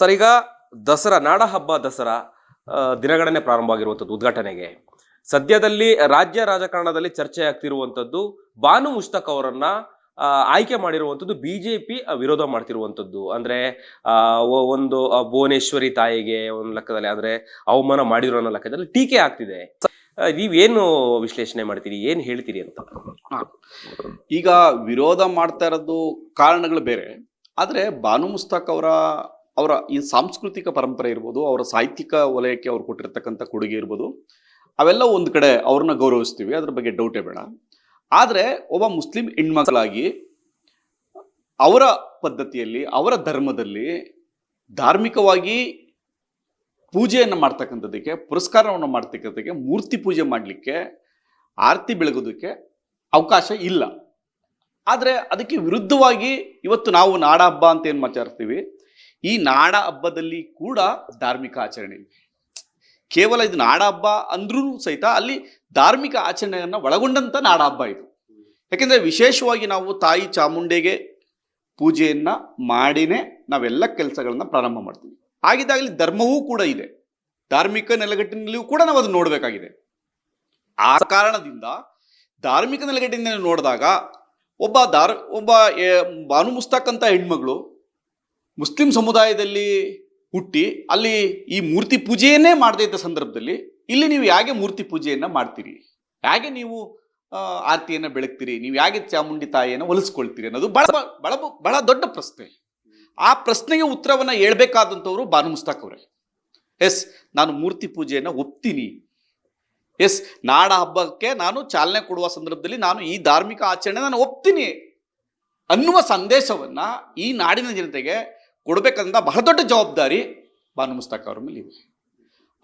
Sir, ಈಗ ದಸರಾ, ನಾಡ ಹಬ್ಬ ದಸರಾ ದಿನಗಣನೆ ಪ್ರಾರಂಭ ಆಗಿರುವಂಥದ್ದು ಉದ್ಘಾಟನೆಗೆ. ಸದ್ಯದಲ್ಲಿ ರಾಜ್ಯ ರಾಜಕಾರಣದಲ್ಲಿ ಚರ್ಚೆ ಆಗ್ತಿರುವಂಥದ್ದು ಬಾನು ಮುಷ್ತಕ್ ಅವರನ್ನ ಆಯ್ಕೆ ಮಾಡಿರುವಂಥದ್ದು ಬಿಜೆಪಿ ವಿರೋಧ ಮಾಡ್ತಿರುವಂಥದ್ದು. ಅಂದ್ರೆ ಒಂದು ಭುವನೇಶ್ವರಿ ತಾಯಿಗೆ ಒಂದು ಲೆಕ್ಕದಲ್ಲಿ, ಅಂದ್ರೆ ಅವಮಾನ ಮಾಡಿರೋ ಅನ್ನೋ ಲೆಕ್ಕದಲ್ಲಿ ಟೀಕೆ ಆಗ್ತಿದೆ. ನೀವೇನು ವಿಶ್ಲೇಷಣೆ ಮಾಡ್ತೀರಿ? ಏನು ಹೇಳ್ತೀರಿ ಅಂತ? ಈಗ ವಿರೋಧ ಮಾಡ್ತಾ ಇರೋದು ಕಾರಣಗಳು ಬೇರೆ. ಆದರೆ ಬಾನು ಮುಸ್ತಾಕ್ ಅವರ ಅವರ ಈ ಸಾಂಸ್ಕೃತಿಕ ಪರಂಪರೆ ಇರ್ಬೋದು, ಅವರ ಸಾಹಿತ್ಯಿಕ ವಲಯಕ್ಕೆ ಅವ್ರು ಕೊಟ್ಟಿರ್ತಕ್ಕಂಥ ಕೊಡುಗೆ ಇರ್ಬೋದು, ಅವೆಲ್ಲ ಒಂದು ಕಡೆ ಅವ್ರನ್ನ ಗೌರವಿಸ್ತೀವಿ. ಅದ್ರ ಬಗ್ಗೆ ಡೌಟೇ ಬೇಡ. ಆದರೆ ಒಬ್ಬ ಮುಸ್ಲಿಂ ಹೆಣ್ಮಗಳಾಗಿ ಅವರ ಪದ್ಧತಿಯಲ್ಲಿ, ಅವರ ಧರ್ಮದಲ್ಲಿ ಧಾರ್ಮಿಕವಾಗಿ ಪೂಜೆಯನ್ನು ಮಾಡ್ತಕ್ಕಂಥದ್ದಕ್ಕೆ, ಪುರಸ್ಕಾರವನ್ನು ಮಾಡ್ತಕ್ಕಂಥದ್ದಕ್ಕೆ, ಮೂರ್ತಿ ಪೂಜೆ ಮಾಡಲಿಕ್ಕೆ, ಆರತಿ ಬೆಳಗೋದಕ್ಕೆ ಅವಕಾಶ ಇಲ್ಲ. ಆದರೆ ಅದಕ್ಕೆ ವಿರುದ್ಧವಾಗಿ ಇವತ್ತು ನಾವು ನಾಡ ಹಬ್ಬ ಅಂತ ಏನು ಮಾತಾಡ್ತೀವಿ? ಈ ನಾಡ ಹಬ್ಬದಲ್ಲಿ ಕೂಡ ಧಾರ್ಮಿಕ ಆಚರಣೆ. ಕೇವಲ ಇದು ನಾಡ ಹಬ್ಬ ಅಂದ್ರೂ ಸಹಿತ ಅಲ್ಲಿ ಧಾರ್ಮಿಕ ಆಚರಣೆಯನ್ನು ಒಳಗೊಂಡಂತ ನಾಡ ಹಬ್ಬ ಇದು. ಯಾಕೆಂದ್ರೆ ವಿಶೇಷವಾಗಿ ನಾವು ತಾಯಿ ಚಾಮುಂಡೆಗೆ ಪೂಜೆಯನ್ನ ಮಾಡಿನೇ ನಾವೆಲ್ಲ ಕೆಲಸಗಳನ್ನ ಪ್ರಾರಂಭ ಮಾಡ್ತೀವಿ. ಆಗಿದ್ದಾಗಲಿ ಧರ್ಮವೂ ಕೂಡ ಇದೆ. ಧಾರ್ಮಿಕ ನೆಲೆಗಟ್ಟಿನಲ್ಲಿಯೂ ಕೂಡ ನಾವು ಅದನ್ನು ನೋಡಬೇಕಾಗಿದೆ. ಆ ಕಾರಣದಿಂದ ಧಾರ್ಮಿಕ ನೆಲೆಗಟ್ಟಿನಲ್ಲಿ ನೋಡಿದಾಗ ಒಬ್ಬ ಧಾರ್, ಒಬ್ಬ ಬಾನು ಮುಸ್ತಾಕ್ ಅಂತ ಹೆಣ್ಮಗಳು ಮುಸ್ಲಿಂ ಸಮುದಾಯದಲ್ಲಿ ಹುಟ್ಟಿ ಅಲ್ಲಿ ಈ ಮೂರ್ತಿ ಪೂಜೆಯನ್ನೇ ಮಾಡದೇ ಇದ್ದ ಸಂದರ್ಭದಲ್ಲಿ ಇಲ್ಲಿ ನೀವು ಹೇಗೆ ಮೂರ್ತಿ ಪೂಜೆಯನ್ನು ಮಾಡ್ತೀರಿ? ಹೇಗೆ ನೀವು ಆರ್ತಿಯನ್ನು ಬೆಳಗ್ತೀರಿ? ನೀವು ಹೇಗೆ ಚಾಮುಂಡಿ ತಾಯಿಯನ್ನು ಒಲಿಸ್ಕೊಳ್ತೀರಿ ಅನ್ನೋದು ಬಹಳ ಬಹಳ ಬಹಳ ದೊಡ್ಡ ಪ್ರಶ್ನೆ. ಆ ಪ್ರಶ್ನೆಗೆ ಉತ್ತರವನ್ನು ಹೇಳ್ಬೇಕಾದಂಥವ್ರು ಬಾನು ಮುಸ್ತಾಕ್ ಅವರೇ. ಎಸ್, ನಾನು ಮೂರ್ತಿ ಪೂಜೆಯನ್ನು ಒಪ್ತೀನಿ. ಎಸ್, ನಾಡ ಹಬ್ಬಕ್ಕೆ ನಾನು ಚಾಲನೆ ಕೊಡುವ ಸಂದರ್ಭದಲ್ಲಿ ನಾನು ಈ ಧಾರ್ಮಿಕ ಆಚರಣೆ ನಾನು ಒಪ್ತೀನಿ ಅನ್ನುವ ಸಂದೇಶವನ್ನು ಈ ನಾಡಿನ ಜನತೆಗೆ ಕೊಡಬೇಕಂತ ಬಹಳ ದೊಡ್ಡ ಜವಾಬ್ದಾರಿ ಬಾನು ಮುಸ್ತಾಕ್ ಅವರ ಮೇಲೆ ಇದೆ.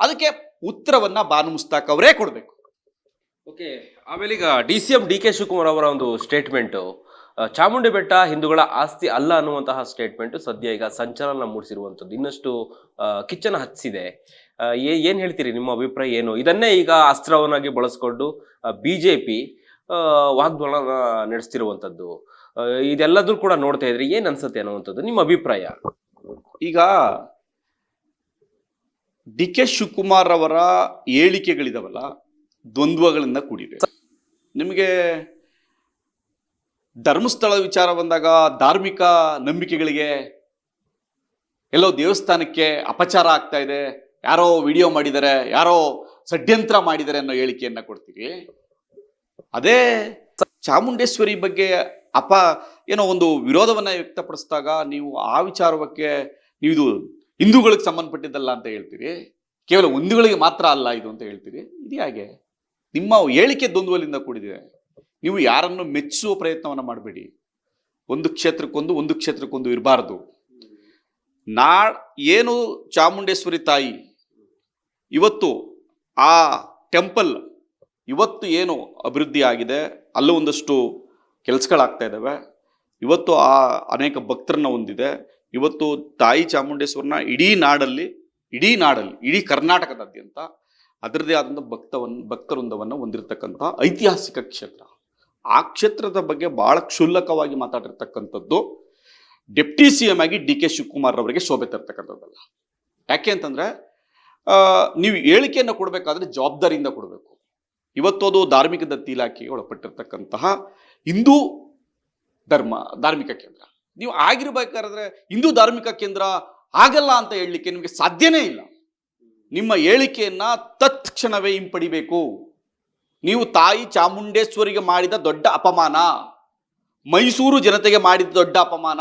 ಅದಕ್ಕೆ ಉತ್ತರವನ್ನು ಬಾನು ಮುಸ್ತಾಕ್ ಅವರೇ ಕೊಡಬೇಕು. ಓಕೆ, ಆಮೇಲೆ ಈಗ D C M D K Shivakumar ಅವರ ಒಂದು ಸ್ಟೇಟ್ಮೆಂಟು ಚಾಮುಂಡಿ ಬೆಟ್ಟ ಹಿಂದೂಗಳ ಆಸ್ತಿ ಅಲ್ಲ ಅನ್ನುವಂತಹ ಸ್ಟೇಟ್ಮೆಂಟ್ ಸದ್ಯ ಈಗ ಸಂಚಲನ ಮೂಡಿಸಿರುವಂಥದ್ದು. ಇನ್ನಷ್ಟು ಕಿಚ್ಚನ ಹಚ್ಚಿದೆ. ಏನ್ ಹೇಳ್ತೀರಿ ನಿಮ್ಮ ಅಭಿಪ್ರಾಯ ಏನು? ಇದನ್ನೇ ಈಗ ಅಸ್ತ್ರವನ್ನಾಗಿ ಬಳಸ್ಕೊಂಡು ಬಿಜೆಪಿ ವಾಗ್ದಾನ ನಡೆಸ್ತಿರುವಂಥದ್ದು. ಇದೆಲ್ಲದೂ ಕೂಡ ನೋಡ್ತಾ ಇದ್ರೆ ಏನ್ ಅನ್ಸುತ್ತೆ ಅನ್ನುವಂಥದ್ದು ನಿಮ್ಮ ಅಭಿಪ್ರಾಯ? ಈಗ ಡಿ ಕೆ ಶಿವಕುಮಾರ್ ಅವರ ಹೇಳಿಕೆಗಳಿದಾವಲ್ಲ, ದ್ವಂದ್ವಗಳಿಂದ ಕೂಡಿದೆ ನಿಮಗೆ ಧರ್ಮಸ್ಥಳ ವಿಚಾರ ಬಂದಾಗ ಧಾರ್ಮಿಕ ನಂಬಿಕೆಗಳಿಗೆ ಎಲ್ಲೋ ದೇವಸ್ಥಾನಕ್ಕೆ ಅಪಚಾರ ಆಗ್ತಾ ಇದೆ, ಯಾರೋ ವಿಡಿಯೋ ಮಾಡಿದರೆ ಯಾರೋ ಷಡ್ಯಂತ್ರ ಮಾಡಿದ್ದಾರೆ ಅನ್ನೋ ಹೇಳಿಕೆಯನ್ನ ಕೊಡ್ತೀವಿ. ಅದೇ ಚಾಮುಂಡೇಶ್ವರಿ ಬಗ್ಗೆ ಅಪ ಏನೋ ಒಂದು ವಿರೋಧವನ್ನು ವ್ಯಕ್ತಪಡಿಸಿದಾಗ ನೀವು ಆ ವಿಚಾರಕ್ಕೆ ನೀವು ಇದು ಹಿಂದೂಗಳಿಗೆ ಸಂಬಂಧಪಟ್ಟಿದ್ದಲ್ಲ ಅಂತ ಹೇಳ್ತೀರಿ. ಕೇವಲ ಹಿಂದೂಗಳಿಗೆ ಮಾತ್ರ ಅಲ್ಲ ಇದು ಅಂತ ಹೇಳ್ತೀರಿ. ಇದು ಹೇಗೆ? ನಿಮ್ಮ ಹೇಳಿಕೆ ದ್ವಂದ್ವಲಿಂದ ಕೂಡಿದೆ. ನೀವು ಯಾರನ್ನು ಮೆಚ್ಚುವ ಪ್ರಯತ್ನವನ್ನು ಮಾಡಬೇಡಿ. ಒಂದು ಕ್ಷೇತ್ರಕ್ಕೊಂದು ಒಂದು ಕ್ಷೇತ್ರಕ್ಕೊಂದು ಇರಬಾರ್ದು. ನಾ ಏನು ಚಾಮುಂಡೇಶ್ವರಿ ತಾಯಿ, ಇವತ್ತು ಆ ಟೆಂಪಲ್, ಇವತ್ತು ಏನು ಅಭಿವೃದ್ಧಿ ಆಗಿದೆ ಅಲ್ಲೂ ಒಂದಷ್ಟು ಕೆಲಸಗಳಾಗ್ತಾ ಇದ್ದಾವೆ ಇವತ್ತು ಆ ಅನೇಕ ಭಕ್ತರನ್ನ ಹೊಂದಿದೆ. ಇವತ್ತು ತಾಯಿ ಚಾಮುಂಡೇಶ್ವರನ ಇಡೀ ನಾಡಲ್ಲಿ ಇಡೀ ನಾಡಲ್ಲಿ, ಇಡೀ ಕರ್ನಾಟಕದಾದ್ಯಂತ ಅದರದೇ ಆದಂಥ ಭಕ್ತವನ್ನು ಭಕ್ತವೃಂದವನ್ನು ಹೊಂದಿರತಕ್ಕಂಥ ಐತಿಹಾಸಿಕ ಕ್ಷೇತ್ರ. ಆ ಕ್ಷೇತ್ರದ ಬಗ್ಗೆ ಬಹಳ ಕ್ಷುಲ್ಲಕವಾಗಿ ಮಾತಾಡಿರ್ತಕ್ಕಂಥದ್ದು ಡೆಪ್ಟಿ ಸಿ ಎಂ ಆಗಿ ಡಿ ಕೆ ಶಿವಕುಮಾರ್ ಅವರಿಗೆ ಶೋಭೆ ತರ್ತಕ್ಕಂಥದ್ದಲ್ಲ. ಯಾಕೆ ಅಂತಂದ್ರೆ ನೀವು ಹೇಳಿಕೆಯನ್ನು ಕೊಡಬೇಕಾದ್ರೆ ಜವಾಬ್ದಾರಿಯಿಂದ ಕೊಡಬೇಕು. ಇವತ್ತು ಧಾರ್ಮಿಕ ದತ್ತಿ ಇಲಾಖೆಗೆ ಒಳಪಟ್ಟಿರ್ತಕ್ಕಂತಹ ಹಿಂದೂ ಧರ್ಮ, ಧಾರ್ಮಿಕ ಕೇಂದ್ರ. ನೀವು ಆಗಿರ್ಬೇಕಾದ್ರೆ ಹಿಂದೂ ಧಾರ್ಮಿಕ ಕೇಂದ್ರ ಆಗಲ್ಲ ಅಂತ ಹೇಳಲಿಕ್ಕೆ ನಿಮಗೆ ಸಾಧ್ಯನೇ ಇಲ್ಲ. ನಿಮ್ಮ ಹೇಳಿಕೆಯನ್ನು ತತ್ಕ್ಷಣವೇ ಹಿಂಪಡಿಬೇಕು. ನೀವು ತಾಯಿ ಚಾಮುಂಡೇಶ್ವರಿಗೆ ಮಾಡಿದ ದೊಡ್ಡ ಅಪಮಾನ, ಮೈಸೂರು ಜನತೆಗೆ ಮಾಡಿದ ದೊಡ್ಡ ಅಪಮಾನ